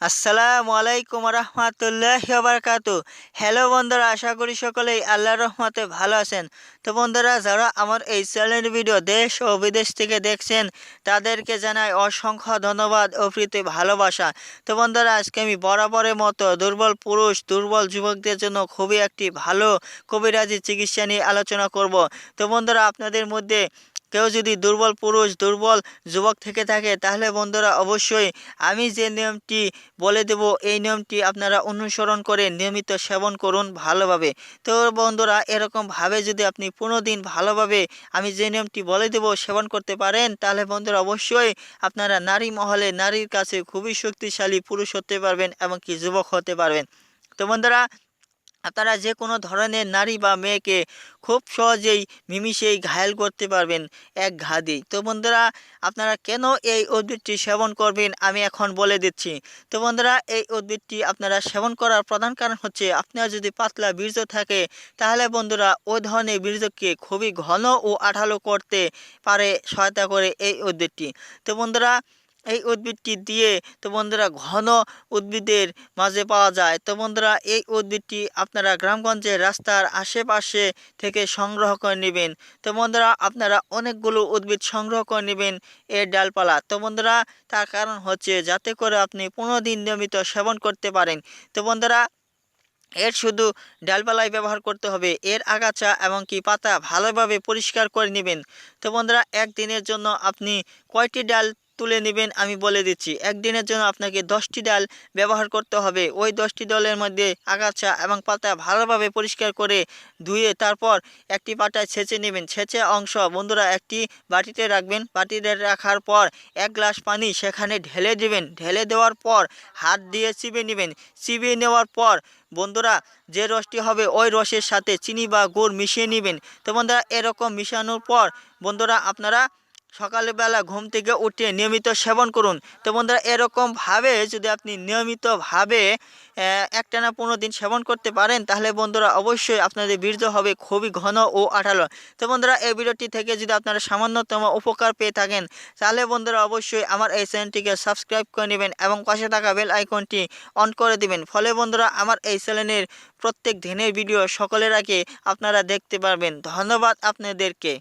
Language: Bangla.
আসসালামু আলাইকুম রহমতুল্লাহ বারকাত। হ্যালো বন্ধুরা, আশা করি সকলেই আল্লাহ রহমতে ভালো আছেন। তো বন্ধুরা, যারা আমার এই চ্যানেল ভিডিও দেশ ও বিদেশ থেকে দেখছেন, তাদেরকে জানাই অসংখ্য ধন্যবাদ ও প্রীতি ভালোবাসা। তো বন্ধুরা, আজকে আমি বরাবরের মতো দুর্বল পুরুষ, দুর্বল যুবকদের জন্য খুবই একটি ভালো কবিরাজি চিকিৎসা নিয়ে আলোচনা করব। তো বন্ধুরা, আপনাদের মধ্যে কেউ যদি দুর্বল পুরুষ, দুর্বল যুবক থেকে থাকে, তাহলে বন্ধুরা অবশ্যই আমি যে নিয়মটি বলে দেব, এই নিয়মটি আপনারা অনুসরণ করে নিয়মিত সেবন করুন ভালোভাবে। তো বন্ধুরা, এরকমভাবে যদি আপনি পনেরো দিন ভালোভাবে আমি যে নিয়মটি বলে দেব সেবন করতে পারেন, তাহলে বন্ধুরা অবশ্যই আপনারা নারী মহলে নারীর কাছে খুবই শক্তিশালী পুরুষ হতে পারবেন এমনকি যুবক হতে পারবেন। তো বন্ধুরা আপনারা যে কোনো ধরনের নারী বা মেয়েকে খুব সহজেই মিমিশেই ঘায়েল করতে পারবেন এক ঘা দিয়েই। তো বন্ধুরা, আপনারা কেন এই উদ্ভিদটি সেবন করবেন আমি এখন বলে দিচ্ছি। তো বন্ধুরা, এই উদ্ভিদটি আপনারা সেবন করার প্রধান কারণ হচ্ছে আপনার যদি পাতলা বীর্য থাকে, তাহলে বন্ধুরা ওই ধরনের বীর্যকে খুবই ঘন ও আঠালো করতে পারে সহায়তা করে এই উদ্ভিদটি। তো বন্ধুরা এই উদ্ভিদটি দিয়ে তো বন্ধুরা ঘন উদ্ভিদের মাঝে পাওয়া যায়। তো বন্ধুরা এই উদ্ভিদটি আপনারা গ্রামগঞ্জের রাস্তার আশেপাশে থেকে সংগ্রহ করে নেবেন। তো বন্ধুরা আপনারা অনেকগুলো উদ্ভিদ সংগ্রহ করে নেবেন এর ডালপালা। তো বন্ধুরা তার কারণ হচ্ছে যাতে করে আপনি পনেরো দিন নিয়মিত সেবন করতে পারেন। তো বন্ধুরা এর শুধু ডালপালাই ব্যবহার করতে হবে, এর আগাছা এবং কি পাতা ভালোভাবে পরিষ্কার করে নেবেন। তো বন্ধুরা একদিনের জন্য আপনি কয়টি ডাল তুলে নেবেন, আমি বলে দিচ্ছি। একদিনের জন্য আপনাকে দশটি ডাল ব্যবহার করতে হবে। ওই দশটি ডালের মধ্যে আগাছা এবং পাতা ভালোভাবে পরিষ্কার করে ধুয়ে তারপর একটি পাটায় ছেঁচে নেবেন। ছেঁচে অংশ, বন্ধুরা, একটি বাটিতে রাখবেন। বাটিতে রাখার পর এক গ্লাস পানি সেখানে ঢেলে দেবেন। ঢেলে দেওয়ার পর হাত দিয়ে চিবিয়ে নেবেন। চিবিয়ে নেওয়ার পর, বন্ধুরা, যে রসটি হবে ওই রসের সাথে চিনি বা গুড় মিশিয়ে নেবেন। তো বন্ধুরা, এরকম মিশানোর পর, বন্ধুরা, আপনারা সকালবেলা ঘুম থেকে উঠে নিয়মিত সেবন করুন। তো বন্ধুরা এরকমভাবে যদি আপনি নিয়মিতভাবে একটানা পনেরো দিন সেবন করতে পারেন, তাহলে বন্ধুরা অবশ্যই আপনাদের বীর্য হবে খুবই ঘন ও আঠালো। তো বন্ধুরা, এই ভিডিওটি থেকে যদি আপনারা সামান্যতম উপকার পেয়ে থাকেন, তাহলে বন্ধুরা অবশ্যই আমার এই চ্যানেলটিকে সাবস্ক্রাইব করে নেবেন এবং পাশে থাকা বেল আইকনটি অন করে দিবেন। ফলে বন্ধুরা, আমার এই চ্যানেলের প্রত্যেক দিনের ভিডিও সকলের আগে আপনারা দেখতে পারবেন। ধন্যবাদ আপনাদেরকে।